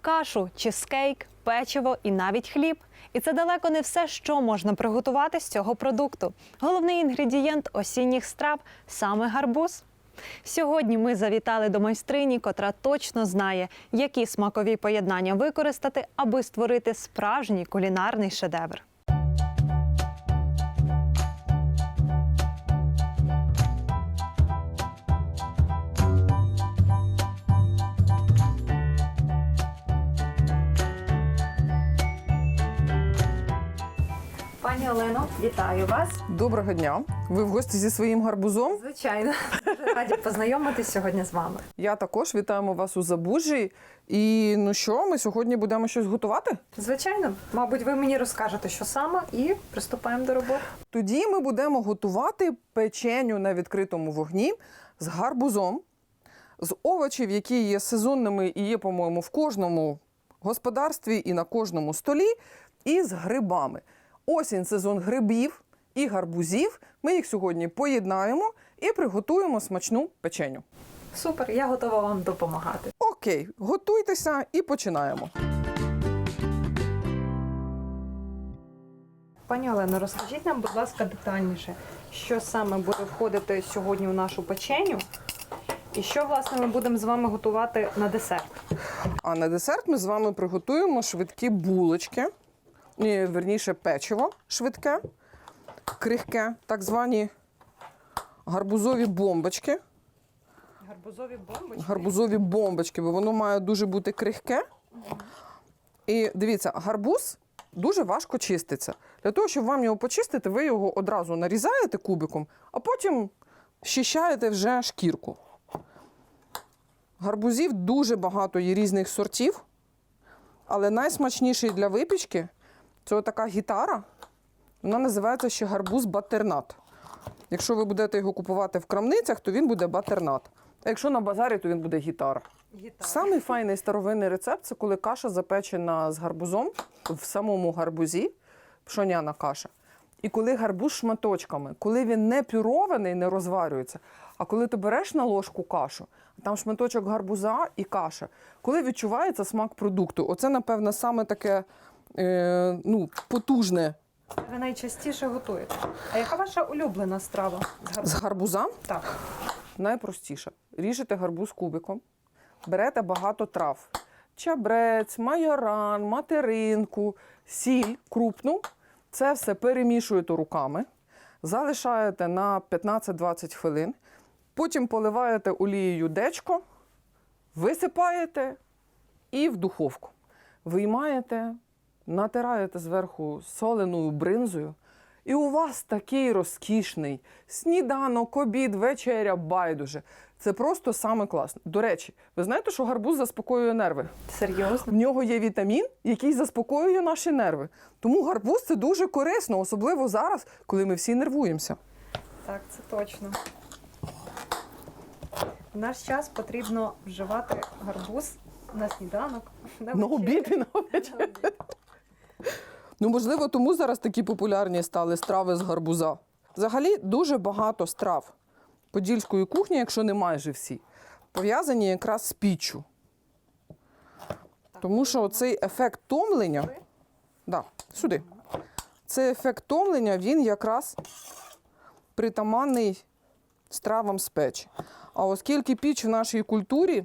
кашу, чизкейк, печиво і навіть хліб. І це далеко не все, що можна приготувати з цього продукту. Головний інгредієнт осінніх страв саме гарбуз. Сьогодні ми завітали до майстрині, котра точно знає, які смакові поєднання використати, аби створити справжній кулінарний шедевр. Пані Олено, вітаю вас. Доброго дня. Ви в гості зі своїм гарбузом. Звичайно, дуже раді познайомитись сьогодні з вами. Я також вітаємо вас у Забужі. І ну що, ми сьогодні будемо щось готувати? Звичайно, мабуть, ви мені розкажете, що саме, і приступаємо до роботи. Тоді ми будемо готувати печеню на відкритому вогні з гарбузом, з овочів, які є сезонними і є, по-моєму, в кожному господарстві і на кожному столі, і з грибами. Осінь сезон грибів і гарбузів. Ми їх сьогодні поєднаємо і приготуємо смачну печеню. Супер, я готова вам допомагати. Окей, готуйтеся і починаємо. Пані Олено, розкажіть нам, будь ласка, детальніше, що саме буде входити сьогодні у нашу печеню, і що власне ми будемо з вами готувати на десерт. А на десерт ми з вами приготуємо швидкі булочки, верніше печиво швидке, крихке, так звані гарбузові бомбочки. Гарбузові бомбочки. Гарбузові бомбочки, бо воно має дуже бути крихке. І дивіться, гарбуз дуже важко чиститься. Для того, щоб вам його почистити, ви його одразу нарізаєте кубиком, а потім щищаєте вже шкірку. Гарбузів дуже багато є різних сортів, але найсмачніший для випічки це така гітара. Вона називається ще гарбуз батернат. Якщо ви будете його купувати в крамницях, то він буде батернат. А якщо на базарі, то він буде гітара. Гітара. Самий файний старовинний рецепт це коли каша запечена з гарбузом в самому гарбузі, пшоняна каша. І коли гарбуз шматочками, коли він не пюрований, не розварюється, а коли ти береш на ложку кашу, там шматочок гарбуза і каша, коли відчувається смак продукту, оце, напевно, саме таке е, ну, потужне Ви найчастіше готуєте. А яка ваша улюблена страва з з гарбуза. Так. Найпростіше. Ріжете гарбуз кубиком, берете багато трав: чабрець, майоран, материнку, сіль крупну. Це все перемішуєте руками, залишаєте на 15-20 хвилин. Потім поливаєте олією дечко, висипаєте і в духовку. Виймаєте, натираєте зверху соленою бринзою. І у вас такий розкішний сніданок, обід, вечеря, байдуже. Це просто саме класно. До речі, ви знаєте, що гарбуз заспокоює нерви? Серйозно? В нього є вітамін, який заспокоює наші нерви. Тому гарбуз це дуже корисно, особливо зараз, коли ми всі нервуємося. Так, це точно. В наш час потрібно вживати гарбуз на сніданок, на, На обід і на вечерю. Ну, можливо, тому зараз такі популярні стали страви з гарбуза. Взагалі дуже багато страв подільської кухні, якщо не майже всі, пов'язані якраз з піччю. Тому що цей ефект томлення, да, сюди. Цей ефект томлення, він якраз притаманний стравам з печі. А оскільки піч в нашій культурі,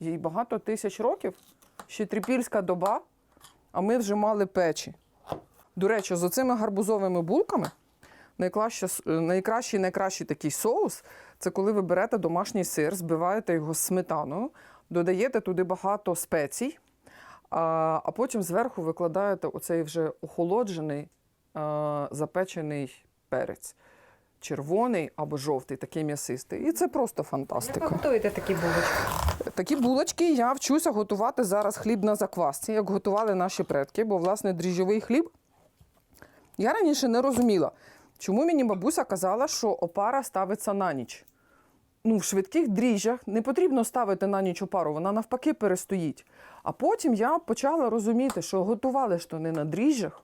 їй багато тисяч років, ще трипільська доба, а ми вже мали печі. До речі, з оцими гарбузовими булками найкраще, найкращий найкращий такий соус це коли ви берете домашній сир, збиваєте його з сметаною, додаєте туди багато спецій, а, а потім зверху викладаєте оцей вже охолоджений а, запечений перець. Червоний або жовтий, такий м'ясистий. І це просто Як ви готуєте такі булочки? Такі булочки я вчуся готувати зараз хліб на заквасці, як готували наші предки, бо, власне, дріжджовий хліб. Я раніше не розуміла, чому мені бабуся казала, що опара ставиться на ніч. Ну, в швидких дріжджах не потрібно ставити на ніч опару, вона навпаки перестоїть. А потім я почала розуміти, що готували ж то не на дріжджах,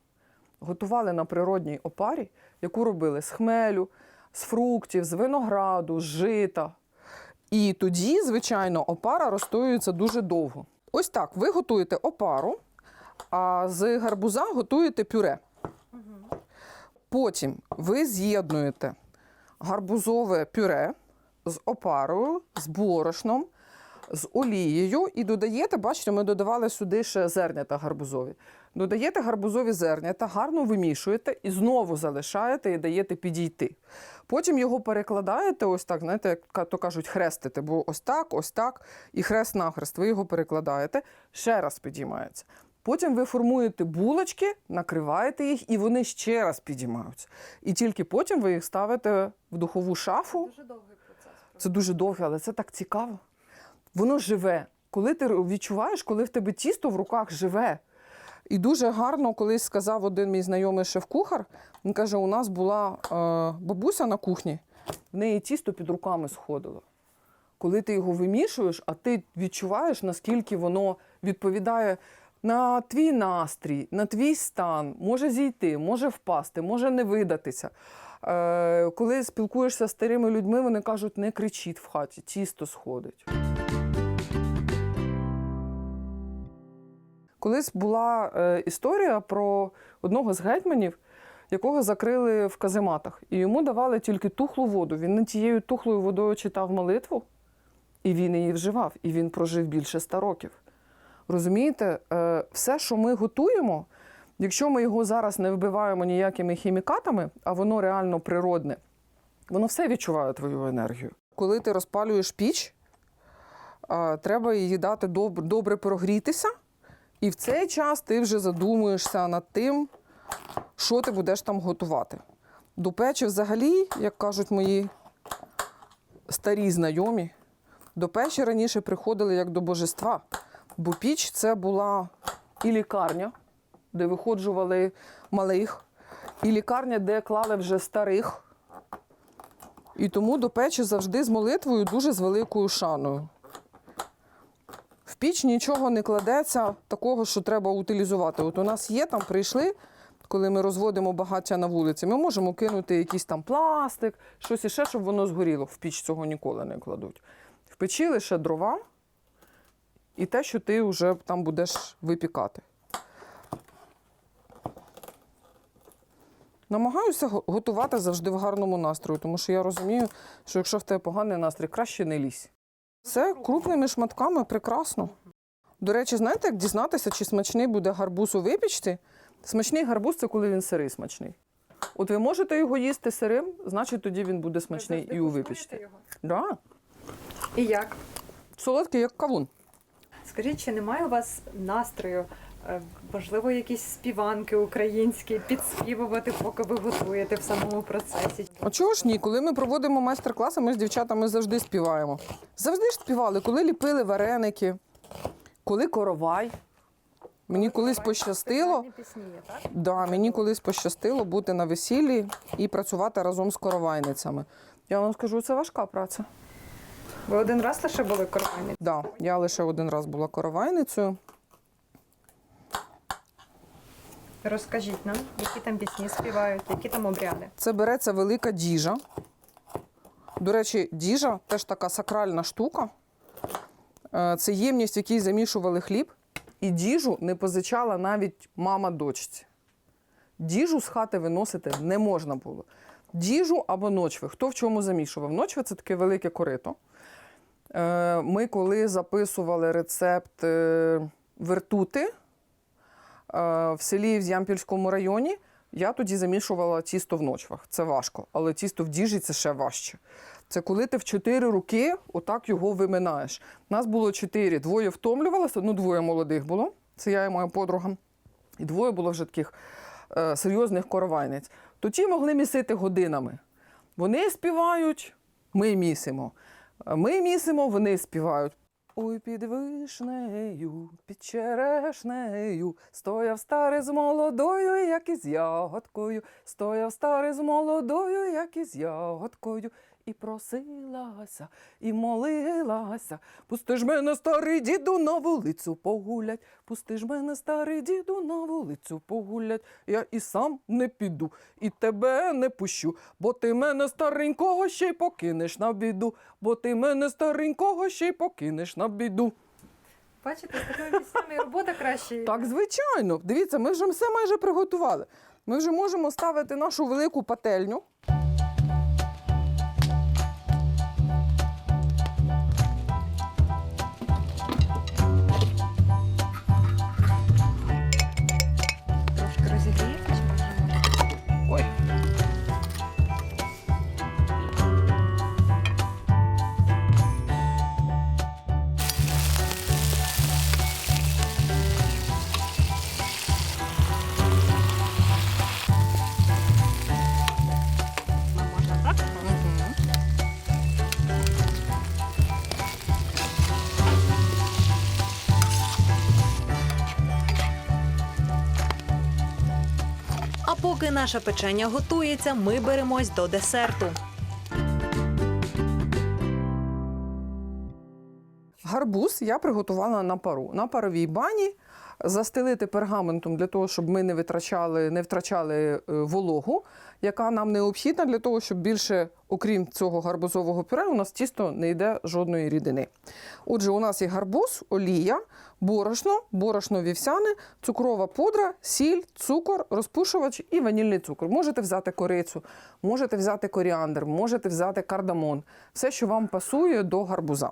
готували на природній опарі, яку робили з хмелю, з фруктів, з винограду, з жита. І тоді, звичайно, опара розстоюється дуже довго. Ось так. Ви готуєте опару, а з гарбуза готуєте пюре. Потім ви з'єднуєте гарбузове пюре з опарою, з борошном, з олією і додаєте, бачите, ми додавали сюди ще зернята гарбузові. Додаєте гарбузові зернята, гарно вимішуєте і знову залишаєте і даєте підійти. Потім його перекладаєте, ось так, знаєте, як то кажуть, хрестите, бо ось так, ось так, і хрест-нахрест. Ви його перекладаєте, ще раз підіймається. Потім ви формуєте булочки, накриваєте їх, і вони ще раз підіймаються. І тільки потім ви їх ставите в духову шафу. Це Дуже довгий процес. Це дуже довго, але це так цікаво. Воно живе. Коли ти відчуваєш, коли в тебе тісто в руках живе. І дуже гарно колись сказав один мій знайомий шеф-кухар. Він каже: у нас була е, бабуся на кухні, в неї тісто під руками сходило. Коли ти його вимішуєш, а ти відчуваєш, наскільки воно відповідає на твій настрій, на твій стан, може зійти, може впасти, може не видатися. Е, коли спілкуєшся з старими людьми, вони кажуть, не кричіть в хаті, тісто сходить. Колись була е, історія про одного з гетьманів, якого закрили в казематах, і йому давали тільки тухлу воду. Він не тією тухлою водою читав молитву, і він її вживав, і він прожив більше ста років. Розумієте, е, все, що ми готуємо, якщо ми його зараз не вбиваємо ніякими хімікатами, а воно реально природне, воно все відчуває твою енергію. Коли ти розпалюєш піч, треба її дати добре прогрітися, і в цей час ти вже задумуєшся над тим, що ти будеш там готувати. До печі взагалі, як кажуть мої старі знайомі, до печі раніше приходили як до божества. Бо піч це була і лікарня, де виходжували малих, і лікарня, де клали вже старих. І тому до печі завжди з молитвою дуже з великою шаною. Піч нічого не кладеться такого, що треба утилізувати. От у нас є там, прийшли, коли ми розводимо багаття на вулиці, ми можемо кинути якийсь там пластик, щось іще, щоб воно згоріло. В піч цього ніколи не кладуть. В печі лише дрова і те, що ти вже там будеш випікати. Намагаюся готувати завжди в гарному настрої, тому що я розумію, що якщо в тебе поганий настрій, краще не лізь. Це крупними шматками прекрасно. До речі, знаєте, як дізнатися, чи смачний буде гарбуз у випічці? Смачний гарбуз це коли він сирий смачний. От ви можете його їсти сирим, значить тоді він буде смачний і у випічці. Да. І як? Солодкий, як кавун. Скажіть, чи немає у вас настрою? Можливо, якісь співанки українські підспівувати, поки ви готуєте в самому процесі. А чого ж ні? Коли ми проводимо майстер-класи, ми з дівчатами завжди співаємо. Завжди ж співали, коли ліпили вареники, коли коровай. Мені колись пощастило. Так? Да, мені колись пощастило бути на весіллі і працювати разом з коровайницями. Я вам скажу, це важка праця. Ви один раз лише були коровайні? Да, я лише один раз була коровайницею. Розкажіть нам, які там пісні співають, які там обряди. Це береться велика діжа. До речі, діжа теж така сакральна штука. Е, Це ємність, в якій замішували хліб. І діжу не позичала навіть мама дочці. Діжу з хати виносити не можна було. Діжу або ночви. Хто в чому замішував? Ночви це таке велике корито. Е, Ми коли записували рецепт е, вертути в селі в Ямпільському районі, я тоді замішувала тісто в ночвах. Це важко, але тісто в діжі це ще важче. Це коли ти в чотири руки отак його виминаєш. Нас було чотири, двоє втомлювалося, ну двоє молодих було. Це я і моя подруга. І двоє було вже таких е, серйозних коровайниць. То ті могли місити годинами. Вони співають, ми місимо. Е, Ми місимо, вони співають. Ой, під вишнею, під черешнею, стояв старий з молодою, як із ягодкою, стояв старий з молодою, як із ягодкою, і просилася, і молилася. Пусти ж мене, старий діду, на вулицю погулять. Пусти ж мене, старий діду, на вулицю погулять. Я і сам не піду, і тебе не пущу, бо ти мене старенького ще й покинеш на біду, бо ти мене старенького ще й покинеш на біду. Бачите, з такими місцями робота краще. Так, звичайно. Дивіться, ми вже все майже приготували. Ми вже можемо ставити нашу велику пательню. Наше печення готується, ми беремось до десерту. Гарбуз я приготувала на пару. На паровій бані застелити пергаментом для того, щоб ми не витрачали, не втрачали е, вологу, яка нам необхідна для того, щоб більше, окрім цього гарбузового пюре, у нас тісто не йде жодної рідини. Отже, у нас є гарбуз, олія, борошно, борошно вівсяне, цукрова пудра, сіль, цукор, розпушувач і ванільний цукор. Можете взяти корицю, можете взяти коріандр, можете взяти кардамон. Все, що вам пасує до гарбуза.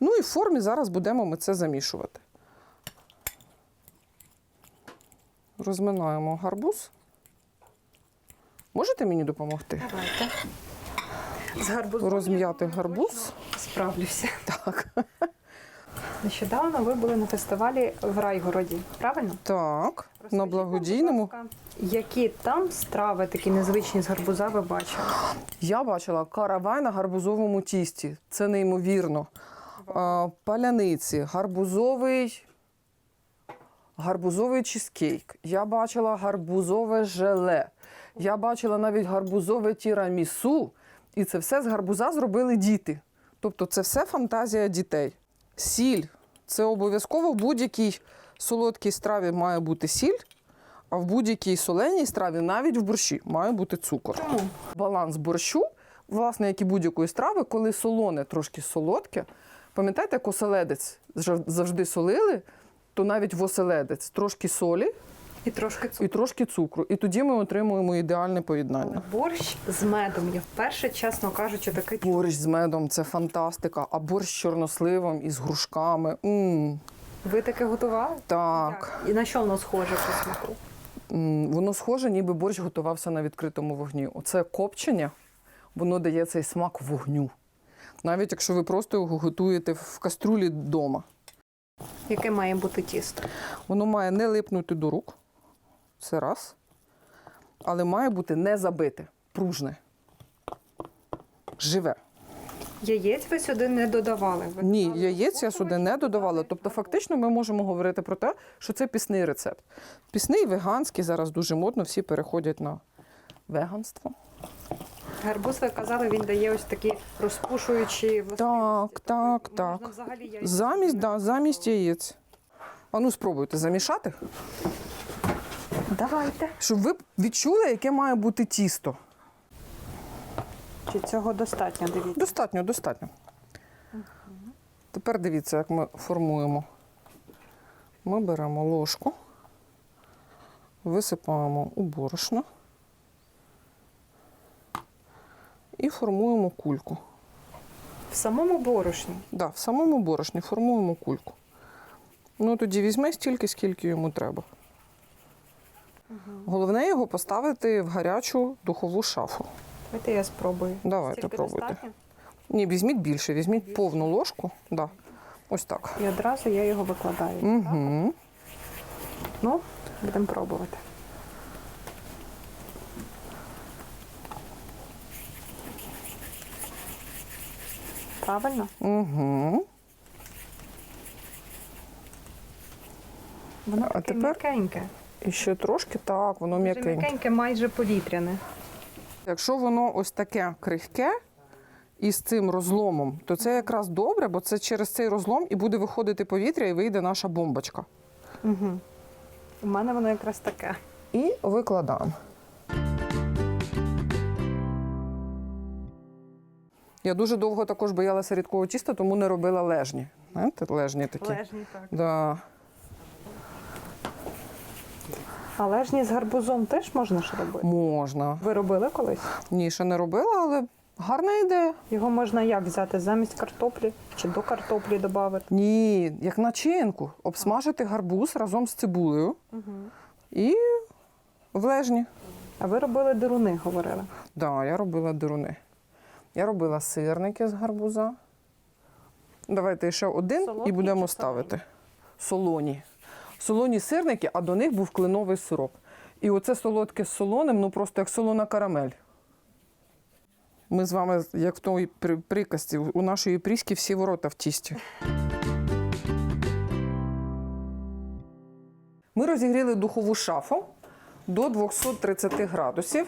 Ну і в формі зараз будемо ми це замішувати. Розминаємо гарбуз. Можете мені допомогти? Давайте. З гарбузом Розм'яти гарбуз. Справлюся. Так. Нещодавно ви були на фестивалі в Райгороді, правильно? Так, Розкажіть на благодійному. Які там страви такі незвичні з гарбуза ви бачили? Я бачила каравай на гарбузовому тісті. Це неймовірно. Паляниці, гарбузовий, гарбузовий чизкейк. Я бачила гарбузове желе. Я бачила навіть гарбузове тірамісу. І це все з гарбуза зробили діти. Тобто це все фантазія дітей. Сіль це обов'язково в будь-якій солодкій страві має бути сіль, а в будь-якій соленій страві, навіть в борщі, має бути цукор Чому? баланс борщу, власне, як і будь-якої страви, коли солоне трошки солодке. Пам'ятаєте, як оселедець завжди солили, то навіть в оселедець трошки солі І трошки цукру. і трошки цукру. І тоді ми отримуємо ідеальне поєднання. Борщ з медом. Я вперше, чесно кажучи, такий Борщ з медом це фантастика, а борщ з чорносливом і з грушками. м Ви таке готували? так. Як? І на що воно схоже по смаку? М, Воно схоже, ніби борщ готувався на відкритому вогні. Оце копчення, воно дає цей смак вогню. Навіть якщо ви просто його готуєте в каструлі вдома. Яке має бути тісто? Воно має не липнути до рук. Це раз. Але має бути не забите, пружне. Живе. Яєць ви сюди не додавали. Ви Ні, яєць я сюди не додавала. Тобто, фактично, ми можемо говорити про те, що це пісний рецепт. Пісний, веганський, зараз дуже модно, всі переходять на веганство. Гарбуз, ви казали, він дає ось такі розпушуючі властивості. Так, так, Тобто можна так. взагалі яйця Замість, да, замість яєць. А ну спробуйте замішати, Давайте. щоб ви відчули, яке має бути тісто. Чи цього достатньо, дивіться. Достатньо, достатньо. Тепер дивіться, як ми формуємо. Ми беремо ложку, висипаємо у борошно і формуємо кульку. В самому борошні. Да, в самому борошні формуємо кульку. Ну тоді візьме стільки, скільки йому треба. Головне його поставити в гарячу духову шафу. Давайте я спробую. Давайте, Стільки пробуйте. достатньо? Ні, візьміть більше, візьміть повну ложку. Да. Ось так. І одразу я його викладаю. Угу. Ну, будемо пробувати. Правильно? Угу. Воно А таке тепер м'якеньке. І ще трошки так, воно Дуже м'якеньке. м'якеньке, майже повітряне. Якщо воно ось таке крихке і з цим розломом, то це якраз добре, бо це через цей розлом і буде виходити повітря, і вийде наша бомбочка. Угу. У мене воно якраз таке. І викладаємо. Я дуже довго також боялася рідкого тіста, тому не робила лежні. Знаєте, лежні такі. Лежні, так. Да. А лежні з гарбузом теж можна ж робити? Можна. Ви робили колись? Ні, ще не робила, але гарна ідея. Його можна як взяти замість картоплі чи до картоплі додати? Ні, як начинку. Обсмажити гарбуз разом з цибулею і в лежні. А ви робили деруни, говорили. Да, я робила дируни. Я робила сирники з гарбуза. Давайте ще один Солодкі і будемо чи ставити. Солоні. Солоні сирники, а до них був кленовий сироп. І оце солодке з солоним, ну просто як солона карамель. Ми з вами, як в той при- приказці, у нашої пріськи всі ворота в тісті. Ми розігріли духову шафу до 230 градусів.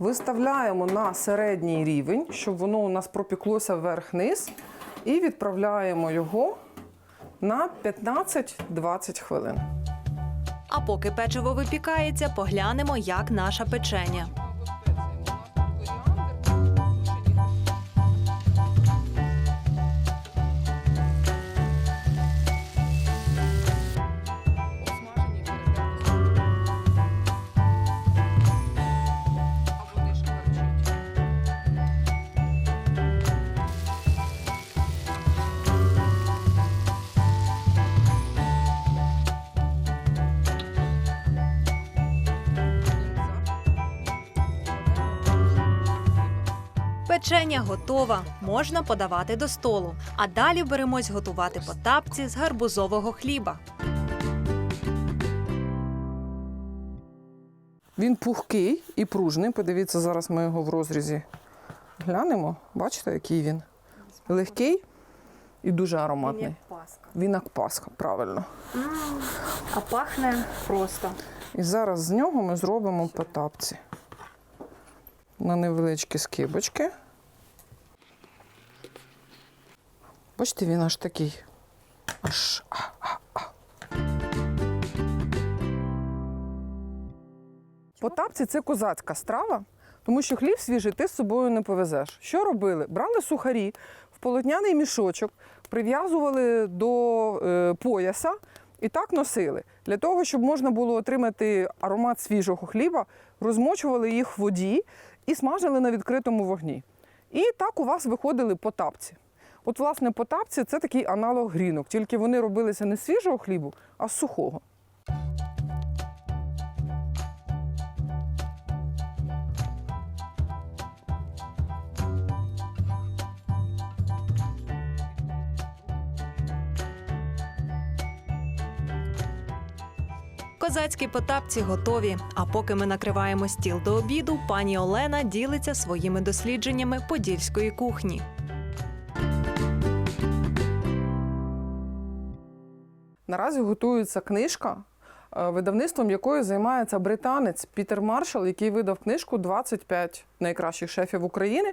Виставляємо на середній рівень, щоб воно у нас пропіклося вверх-низ, і відправляємо його на 15-20 хвилин. А поки печиво випікається, поглянемо, як наша печеня. Печеня готова, можна подавати до столу. А далі беремось готувати потапці з гарбузового хліба. Він пухкий і пружний. Подивіться, зараз ми його в розрізі глянемо. Бачите, який він? Легкий і дуже ароматний. Він як паска. Він як пасха, правильно. А пахне просто. І зараз з нього ми зробимо потапці. На невеличкі скибочки. Бачите, він аж такий. Аж. а, це козацька страва, тому що хліб свіжий ти з собою не повезеш. Що робили? Брали сухарі в полотняний мішочок, прив'язували до е, пояса і так носили. Для того, щоб можна було отримати аромат свіжого хліба, розмочували їх в воді і смажили на відкритому вогні. І так у вас виходили потапці. От, власне, потапці це такий аналог грінок, тільки вони робилися не свіжого хлібу, а з сухого. Козацькі потапці готові. А поки ми накриваємо стіл до обіду, пані Олена ділиться своїми дослідженнями подільської кухні. Наразі готується книжка, е, видавництвом якої займається британець Пітер Маршал, який видав книжку «25 найкращих шефів України.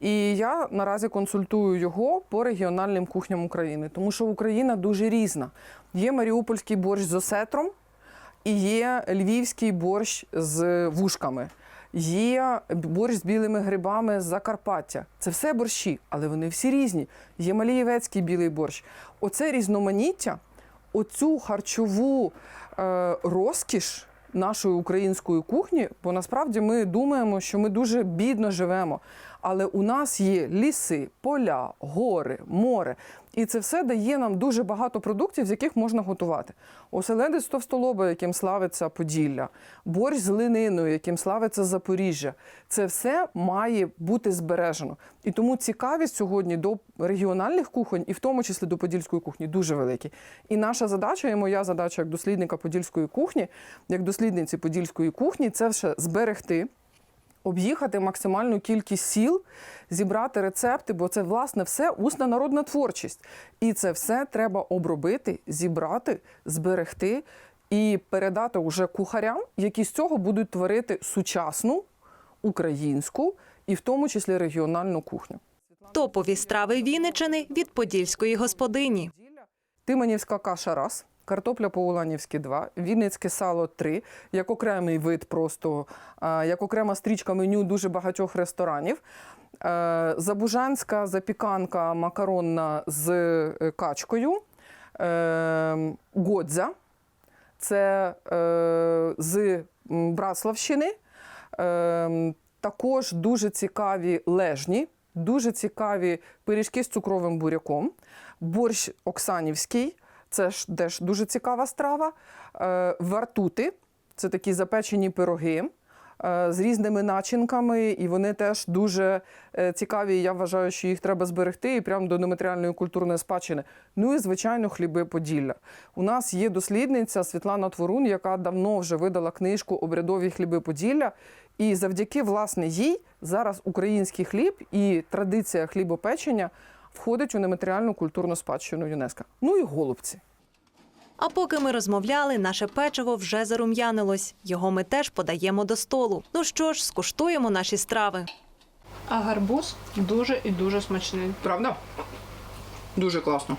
І я наразі консультую його по регіональним кухням України, тому що Україна дуже різна. Є маріупольський борщ з осетром, і є львівський борщ з вушками. Є борщ з білими грибами з Закарпаття. Це все борщі, але вони всі різні. Є малієвецький білий борщ. Оце різноманіття, оцю харчову е, розкіш нашої української кухні, бо насправді ми думаємо, що ми дуже бідно живемо. Але у нас є ліси, поля, гори, море. І це все дає нам дуже багато продуктів, з яких можна готувати. Оселедець товстолоба, яким славиться Поділля, борщ з лининою, яким славиться Запоріжжя. Це все має бути збережено. І тому цікавість сьогодні до регіональних кухонь, і в тому числі до подільської кухні, дуже великі. І наша задача, і моя задача як дослідника подільської кухні, як дослідниці подільської кухні, це все зберегти об'їхати максимальну кількість сіл, зібрати рецепти, бо це власне все усна народна творчість. І це все треба обробити, зібрати, зберегти і передати уже кухарям, які з цього будуть творити сучасну українську і в тому числі регіональну кухню. Топові страви Вінничини від подільської господині. Тиманівська каша раз, картопля по-уланівськи два, вінницьке сало три, як окремий вид просто, як окрема стрічка меню дуже багатьох ресторанів. Е, Забужанська запіканка макаронна з е, качкою. Е, Годзя. Це з Браславщини. Також дуже цікаві лежні, дуже цікаві пиріжки з цукровим буряком. Борщ Оксанівський це ж теж дуже цікава страва. Е, вартути це такі запечені пироги. е, З різними начинками, і вони теж дуже е, цікаві. Я вважаю, що їх треба зберегти і прямо до нематеріальної культурної спадщини. Ну і звичайно, хліби Поділля. У нас є дослідниця Світлана Творун, яка давно вже видала книжку Обрядові хліби Поділля. І завдяки власне їй зараз український хліб і традиція хлібопечення входить у нематеріальну культурну спадщину ЮНЕСКО. Ну і голубці. А поки ми розмовляли, наше печиво вже зарум'янилось. Його ми теж подаємо до столу. Ну що ж, скуштуємо наші страви. А гарбуз дуже і дуже смачний. Правда? Дуже класно.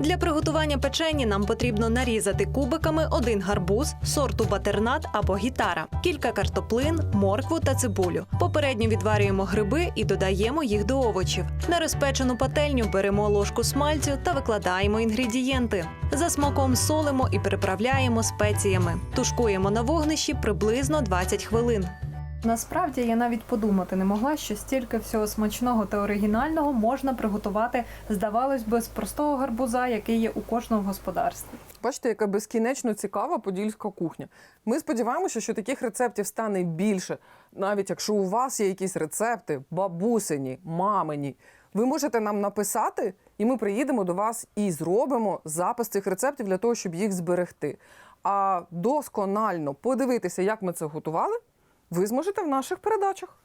Для приготування печені нам потрібно нарізати кубиками один гарбуз сорту батернат або гітара, кілька картоплин, моркву та цибулю. Попередньо відварюємо гриби і додаємо їх до овочів. На розпечену пательню беремо ложку смальцю та викладаємо інгредієнти. За смаком солимо і приправляємо спеціями. Тушкуємо на вогнищі приблизно 20 хвилин. Насправді я навіть подумати не могла, що стільки всього смачного та оригінального можна приготувати, здавалось би, з простого гарбуза, який є у кожному господарстві. Бачите, яка безкінечно цікава подільська кухня. Ми сподіваємося, що таких рецептів стане більше. Навіть якщо у вас є якісь рецепти, бабусині, мамині, ви можете нам написати, і ми приїдемо до вас і зробимо запис цих рецептів для того, щоб їх зберегти. А досконально подивитися, як ми це готували, ви зможете в наших передачах.